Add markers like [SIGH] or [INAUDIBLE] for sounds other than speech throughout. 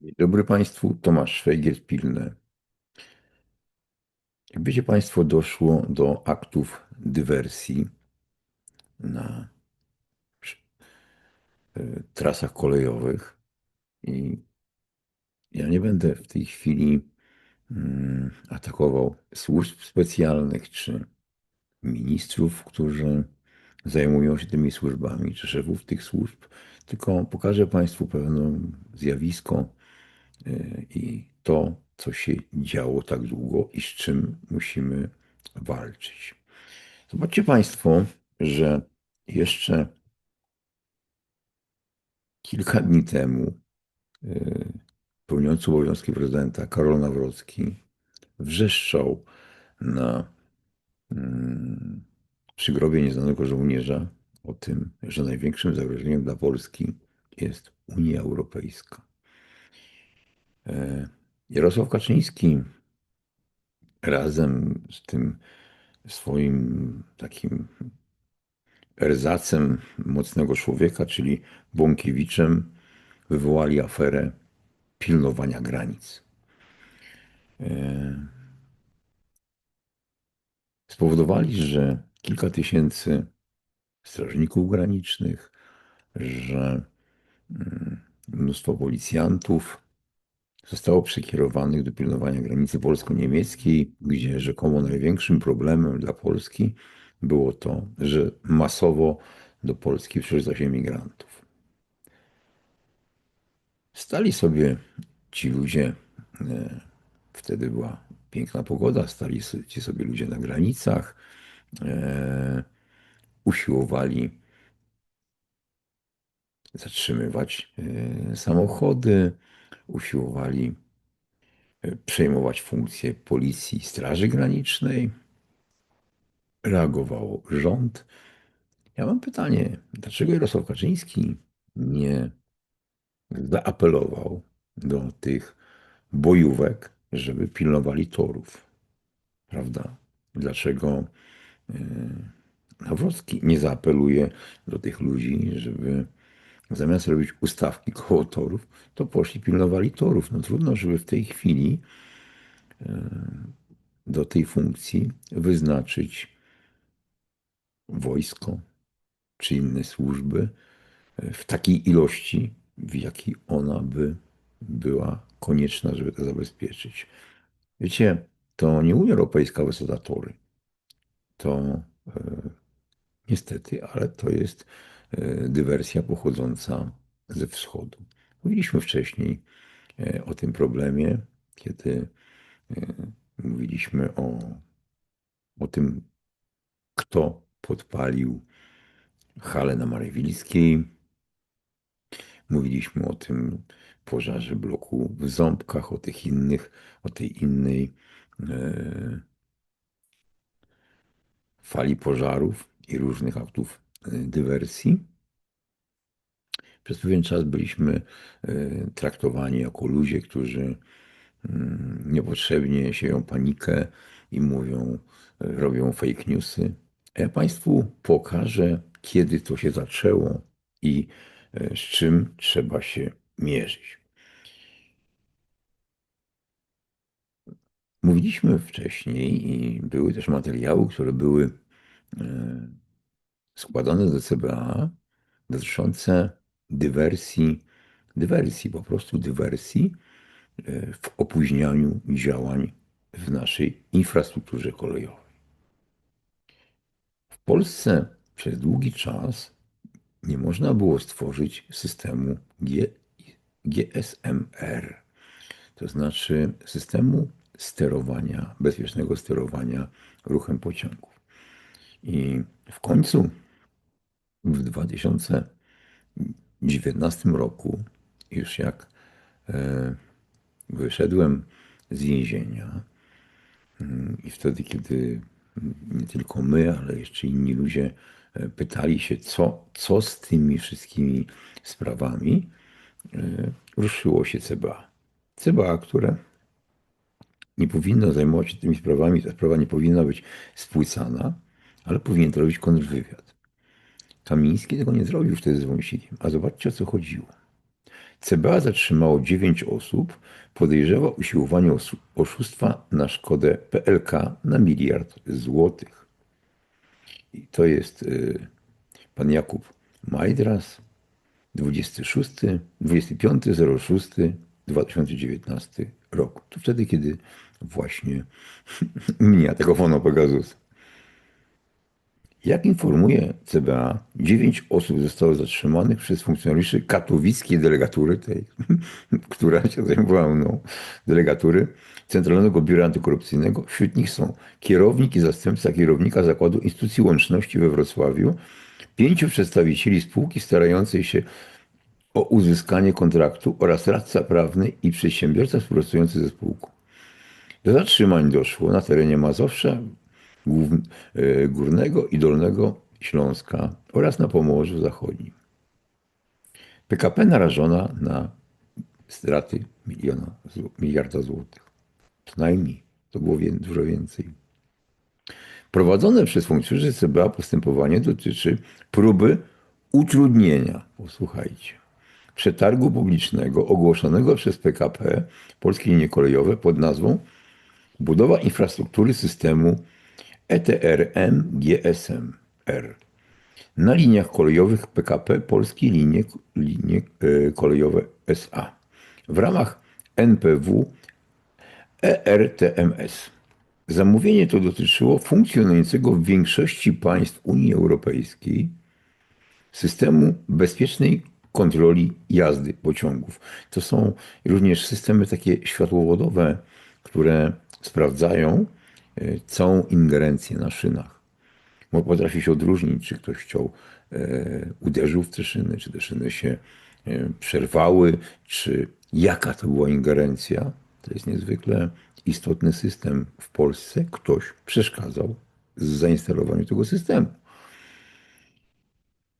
Dobry Państwu, Tomasz Szwajgier, Pilne. Jak Państwo, doszło do aktów dywersji na e, trasach kolejowych i ja nie będę w tej chwili mm, atakował służb specjalnych czy ministrów, którzy zajmują się tymi służbami, czy szefów tych służb, tylko pokażę Państwu pewne zjawisko i to, co się działo tak długo i z czym musimy walczyć. Zobaczcie Państwo, że jeszcze kilka dni temu y, pełniący obowiązki prezydenta Karol Nawrocki wrzeszczał na mm, przy grobie nieznanego żołnierza o tym, że największym zagrożeniem dla Polski jest Unia Europejska. E, Jarosław Kaczyński razem z tym swoim takim erzacem mocnego człowieka, czyli Bąkiewiczem, wywołali aferę pilnowania granic. E, spowodowali, że kilka tysięcy strażników granicznych, że mm, mnóstwo policjantów, zostało przekierowanych do pilnowania granicy polsko-niemieckiej, gdzie rzekomo największym problemem dla Polski było to, że masowo do Polski przyjeżdża się migrantów. Stali sobie ci ludzie, e, wtedy była piękna pogoda, stali ci sobie ludzie na granicach, e, usiłowali zatrzymywać e, samochody, usiłowali e, przejmować funkcję policji straży granicznej. Reagował rząd. Ja mam pytanie, dlaczego Jarosław Kaczyński nie zaapelował do tych bojówek, żeby pilnowali torów? Prawda? Dlaczego e, Nawrocki nie zaapeluje do tych ludzi, żeby zamiast robić ustawki koło torów, to poszli pilnowali torów. No trudno, żeby w tej chwili e, do tej funkcji wyznaczyć wojsko czy inne służby e, w takiej ilości, w jakiej ona by była konieczna, żeby to zabezpieczyć. Wiecie, to nie Unia Europejska wysadza tory. To e, niestety, ale to jest dywersja pochodząca ze wschodu. Mówiliśmy wcześniej e, o tym problemie, kiedy e, mówiliśmy o, o tym, kto podpalił halę na Marewilskiej. Mówiliśmy o tym pożarze bloku w Ząbkach, o tych innych, o tej innej fali pożarów i różnych aktów dywersji. Przez pewien czas byliśmy e, traktowani jako ludzie, którzy mm, niepotrzebnie sieją panikę i mówią, e, robią fake newsy. Ja Państwu pokażę, kiedy to się zaczęło i z czym trzeba się mierzyć. Mówiliśmy wcześniej i były też materiały, które były składane do CBA dotyczące dywersji, dywersji, po prostu dywersji e, w opóźnianiu działań w naszej infrastrukturze kolejowej. W Polsce przez długi czas nie można było stworzyć systemu G, GSMR, to znaczy systemu sterowania, bezpiecznego sterowania ruchem pociągów. I w końcu w 2019 roku, już jak e, wyszedłem z więzienia mm, i wtedy, kiedy nie tylko my, ale jeszcze inni ludzie e, pytali się, co, co z tymi wszystkimi sprawami, e, ruszyło się CBA. CBA, które nie powinno zajmować się tymi sprawami, ta sprawa nie powinna być spłycana, ale powinien to robić kontrwywiad. Kamiński tego nie zrobił wtedy z Wąsikiem. A zobaczcie, o co chodziło. CBA zatrzymało 9 osób, podejrzewa usiłowanie oszustwa na szkodę PLK na miliard złotych. I to jest y, pan Jakub Majdras, 26, 25.06.2019 rok. To wtedy, kiedy właśnie [LAUGHS] mnie atakowano Pegasus. Jak informuje CBA, 9 osób zostało zatrzymanych przez funkcjonariuszy katowickiej delegatury, tej, [LAUGHS] która się zajmowała mną, delegatury Centralnego Biura Antykorupcyjnego. Wśród nich są kierownik i zastępca kierownika Zakładu Instytucji Łączności we Wrocławiu, pięciu przedstawicieli spółki starającej się o uzyskanie kontraktu oraz radca prawny i przedsiębiorca współpracujący ze spółką. Do zatrzymań doszło na terenie Mazowsza, Górnego i Dolnego Śląska oraz na Pomorzu Zachodnim. PKP narażona na straty miliona, miliarda złotych. Co najmniej. To było wię- dużo więcej. Prowadzone przez funkcjonariuszy CBA postępowanie dotyczy próby utrudnienia, posłuchajcie, przetargu publicznego ogłoszonego przez PKP Polskie Linie Kolejowe pod nazwą Budowa infrastruktury systemu E ETRM-GSM-R na liniach kolejowych PKP Polskie Linie, Linie e, Kolejowe SA w ramach NPW ERTMS. Zamówienie to dotyczyło funkcjonującego w większości państw Unii Europejskiej systemu bezpiecznej kontroli jazdy pociągów. To są również systemy takie światłowodowe, które sprawdzają całą ingerencję na szynach. Bo potrafi się odróżnić, czy ktoś chciał, e, uderzył w te szyny, czy te szyny się e, przerwały, czy jaka to była ingerencja. To jest niezwykle istotny system w Polsce. Ktoś przeszkadzał z zainstalowaniu tego systemu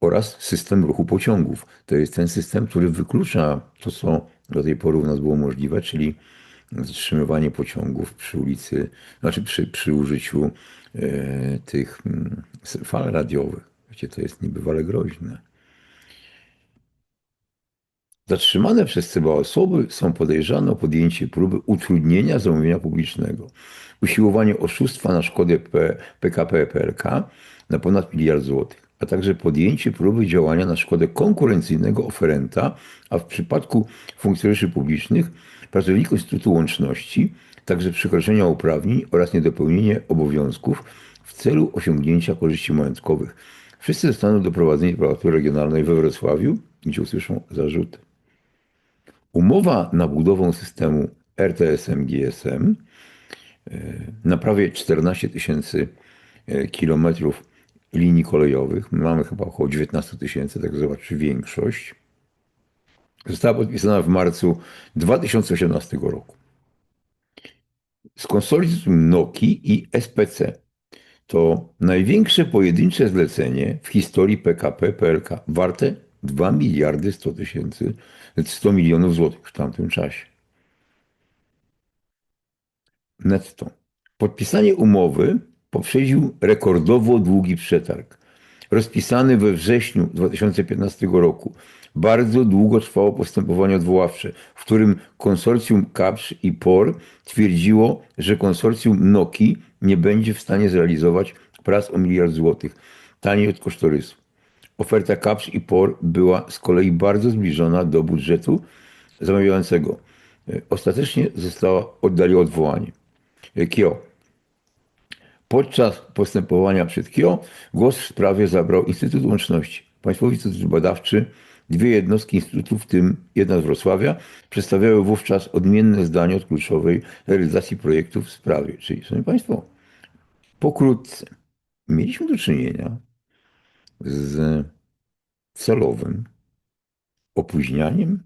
oraz system ruchu pociągów. To jest ten system, który wyklucza to, co do tej pory u nas było możliwe, czyli zatrzymywanie pociągów przy ulicy, znaczy przy, przy użyciu e, tych mm, fal radiowych. Wiecie, to jest niebywale groźne. Zatrzymane przez CBA osoby są podejrzane o podjęcie próby utrudnienia zamówienia publicznego, usiłowanie oszustwa na szkodę P- PKP PLK na ponad miliard złotych, a także podjęcie próby działania na szkodę konkurencyjnego oferenta, a w przypadku funkcjonariuszy publicznych pracowników Instytutu Łączności także przekroczenia uprawnień oraz niedopełnienie obowiązków w celu osiągnięcia korzyści majątkowych. Wszyscy zostaną doprowadzeni do prokuratury regionalnej we Wrocławiu, gdzie usłyszą zarzuty. Umowa na budowę systemu RTSM-GSM na prawie 14 tysięcy e, kilometrów linii kolejowych, my mamy chyba około 19 tysięcy, tak zobaczy większość, została podpisana w marcu 2018 roku. Z konsorcjum Noki i SPC. To największe pojedyncze zlecenie w historii PKP PLK, warte 2 miliardy 100 tysięcy, 100 milionów złotych w tamtym czasie. Netto. Podpisanie umowy poprzedził rekordowo długi przetarg. Rozpisany we wrześniu 2015 roku. Bardzo długo trwało postępowanie odwoławcze, w którym konsorcjum Kapsz i POR twierdziło, że konsorcjum Noki nie będzie w stanie zrealizować prac o miliard złotych, taniej od kosztorysu. Oferta Kapsz i POR była z kolei bardzo zbliżona do budżetu zamawiającego. Ostatecznie została oddali odwołanie. KIO. Podczas postępowania przed KIO głos w sprawie zabrał Instytut Łączności. Państwowy Instytut Badawczy, dwie jednostki Instytutu, w tym jedna z Wrocławia, przedstawiały wówczas odmienne zdanie od kluczowej realizacji projektu w sprawie. Czyli, Szanowni Państwo, pokrótce mieliśmy do czynienia z celowym opóźnianiem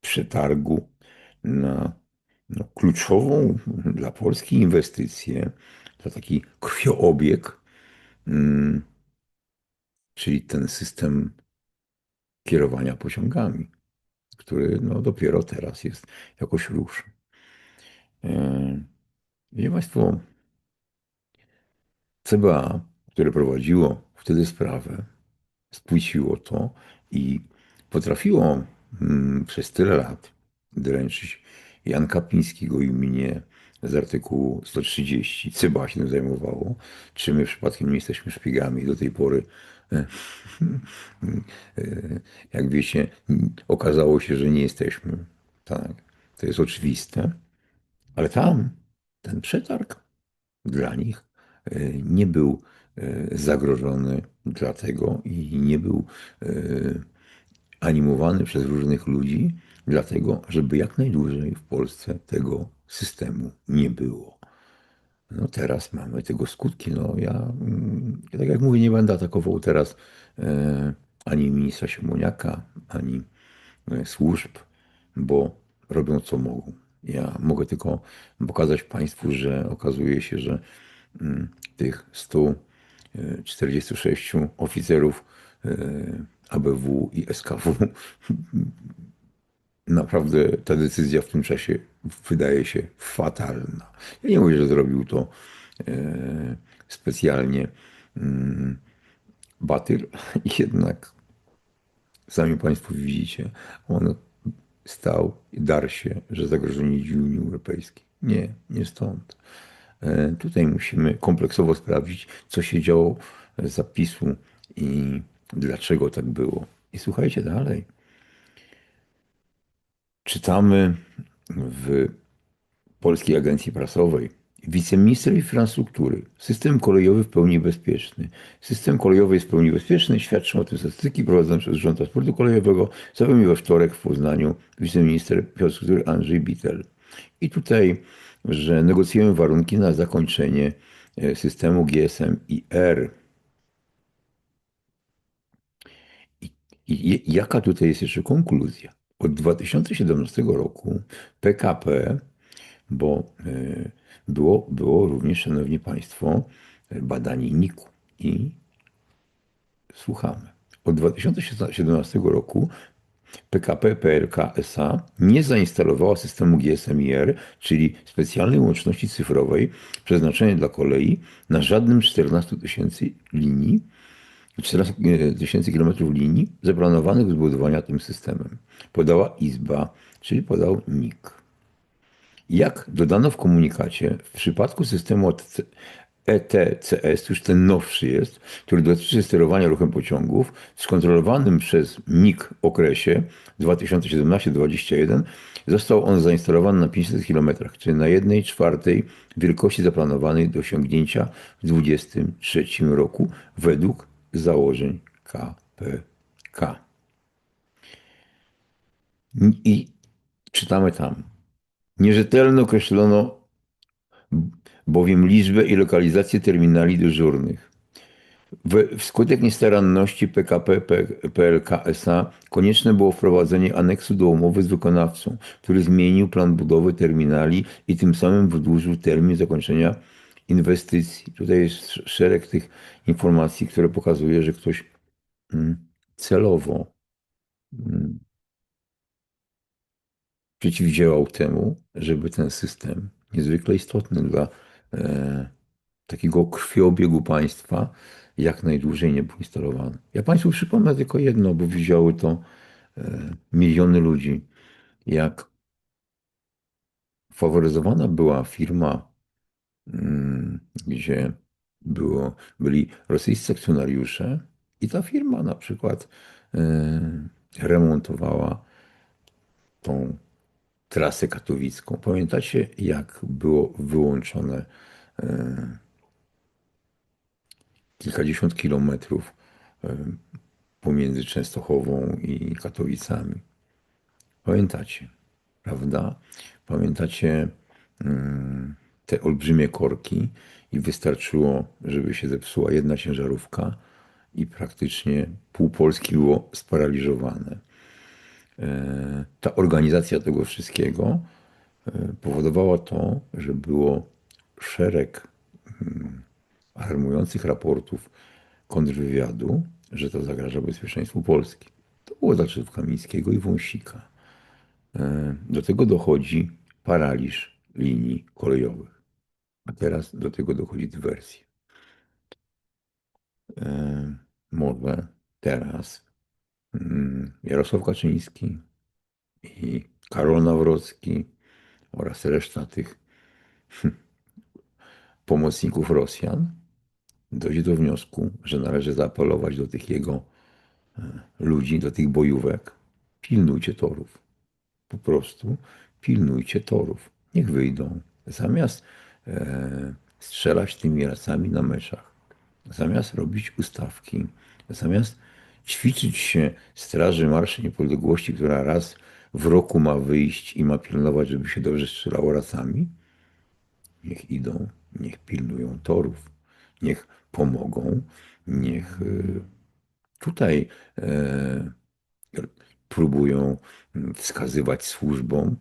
przetargu na no, kluczową dla Polski inwestycję, to taki krwioobieg, mm, czyli ten system kierowania pociągami, który no, dopiero teraz jest jakoś ruszy. Wiecie Państwo, CBA, które prowadziło wtedy sprawę, spłyciło to i potrafiło mm, przez tyle lat dręczyć Jan Kapiński goił mnie z artykułu 130, Cyba się tym zajmowało, czy my przypadkiem nie jesteśmy szpiegami do tej pory. [LAUGHS] Jak wiecie, okazało się, że nie jesteśmy. Tak, to jest oczywiste. Ale tam ten przetarg dla nich e, nie był e, zagrożony dlatego i nie był e, animowany przez różnych ludzi, dlatego, żeby jak najdłużej w Polsce tego systemu nie było. No teraz mamy tego skutki. No ja, mm, tak jak mówię, nie będę atakował teraz e, ani ministra Siemoniaka, ani e, służb, bo robią co mogą. Ja mogę tylko pokazać Państwu, że okazuje się, że mm, tych 146 oficerów e, ABW i SKW [LAUGHS] naprawdę ta decyzja w tym czasie wydaje się fatalna. Ja nie mówię, że zrobił to e, specjalnie mm, Batyr, [LAUGHS] jednak sami Państwo widzicie, on stał i darł się, że zagrożenie idzie Unii Europejskiej. Nie, nie stąd. E, Tutaj musimy kompleksowo sprawdzić, co się działo z zapisu i dlaczego tak było. I słuchajcie dalej. Czytamy w Polskiej Agencji Prasowej. Wiceminister infrastruktury. System kolejowy w pełni bezpieczny. System kolejowy jest w pełni bezpieczny. Świadczą o tym statystyki prowadzone przez Urząd Transportu Kolejowego. Zapewnił we wtorek w Poznaniu wiceminister infrastruktury Andrzej Bittel. I tutaj, że negocjujemy warunki na zakończenie e, systemu GSM-IR. I, i jaka tutaj jest jeszcze konkluzja? Od 2017 roku PKP, bo e, było, było również, Szanowni Państwo, badanie NIK-u i słuchamy. Od 2017 roku PKP PLK SA nie zainstalowała systemu GSM-IR, czyli specjalnej łączności cyfrowej przeznaczonej dla kolei na żadnym 14 tysięcy linii 14 tysięcy kilometrów linii zaplanowanych do zbudowania tym systemem. Podała Izba, czyli podał NIK. Jak dodano w komunikacie, w przypadku systemu ETCS, już ten nowszy jest, który dotyczy sterowania ruchem pociągów, w skontrolowanym przez NIK okresie 2017-2021 został on zainstalowany na 500 km, czyli na 1 czwartej wielkości zaplanowanej do osiągnięcia w 2023 roku według założeń KPK. I czytamy tam. Nierzetelnie określono bowiem liczbę i lokalizację terminali dyżurnych. Wskutek niestaranności PKP PLK SA konieczne było wprowadzenie aneksu do umowy z wykonawcą, który zmienił plan budowy terminali i tym samym wydłużył termin zakończenia inwestycji. Tutaj jest szereg tych informacji, które pokazuje, że ktoś mm, celowo mm, przeciwdziałał temu, żeby ten system, niezwykle istotny dla e, takiego krwiobiegu państwa, jak najdłużej nie był instalowany. Ja Państwu przypomnę tylko jedno, bo widziały to e, miliony ludzi, jak faworyzowana była firma, gdzie było, byli rosyjscy akcjonariusze i ta firma na przykład e, remontowała tą trasę katowicką. Pamiętacie, jak było wyłączone e, kilkadziesiąt kilometrów e, pomiędzy Częstochową i Katowicami? Pamiętacie, prawda? Pamiętacie mm, te olbrzymie korki i wystarczyło, żeby się zepsuła jedna ciężarówka i praktycznie pół Polski było sparaliżowane. E, ta organizacja tego wszystkiego e, powodowała to, że było szereg mm, alarmujących raportów kontrwywiadu, że to zagraża bezpieczeństwu Polski. To było czasów Kamińskiego i Wąsika. E, do tego dochodzi paraliż linii kolejowych. A teraz do tego dochodzi dywersja. Może teraz mm, Jarosław Kaczyński i Karol Nawrocki oraz reszta tych pomocników Rosjan dojdzie do wniosku, że należy zaapelować do tych jego e, ludzi, do tych bojówek. Pilnujcie torów. Po prostu pilnujcie torów. Niech wyjdą. Zamiast e, strzelać tymi racami na meczach, zamiast robić ustawki, zamiast ćwiczyć się Straży Marszy Niepodległości, która raz w roku ma wyjść i ma pilnować, żeby się dobrze strzelało racami, niech idą, niech pilnują torów, niech pomogą, niech y, tutaj e, próbują wskazywać służbom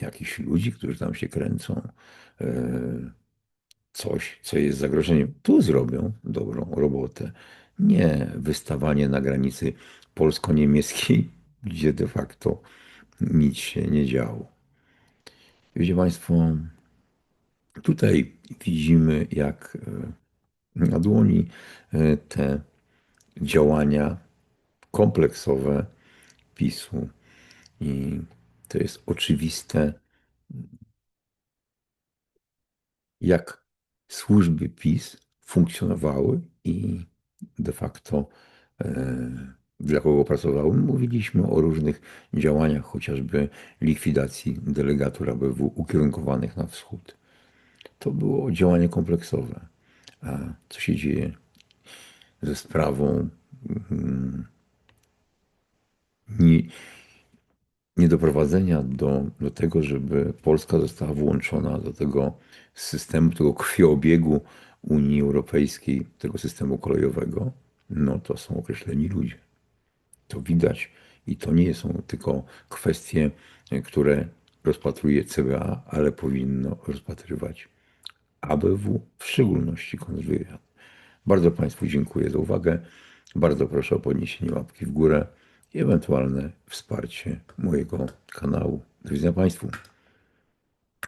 jakichś ludzi, którzy tam się kręcą, e, coś, co jest zagrożeniem. Tu zrobią dobrą robotę. Nie wystawanie na granicy polsko-niemieckiej, [LAUGHS] gdzie de facto nic się nie działo. Wiecie Państwo, tutaj widzimy, jak e, na dłoni e, te działania kompleksowe PiSu. I to jest oczywiste, jak służby PiS funkcjonowały i de facto e, dla kogo pracowały. Mówiliśmy o różnych działaniach, chociażby likwidacji delegatur ABW ukierunkowanych na wschód. To było działanie kompleksowe. A co się dzieje ze sprawą mm, nie, niedoprowadzenia do, do tego, żeby Polska została włączona do tego systemu, tego krwiobiegu Unii Europejskiej, tego systemu kolejowego, no to są określeni ludzie. To widać i to nie są tylko kwestie, które rozpatruje CBA, ale powinno rozpatrywać ABW, w szczególności kontrwywiad. Bardzo Państwu dziękuję za uwagę. Bardzo proszę o podniesienie łapki w górę i ewentualne wsparcie mojego kanału. Do widzenia Państwu.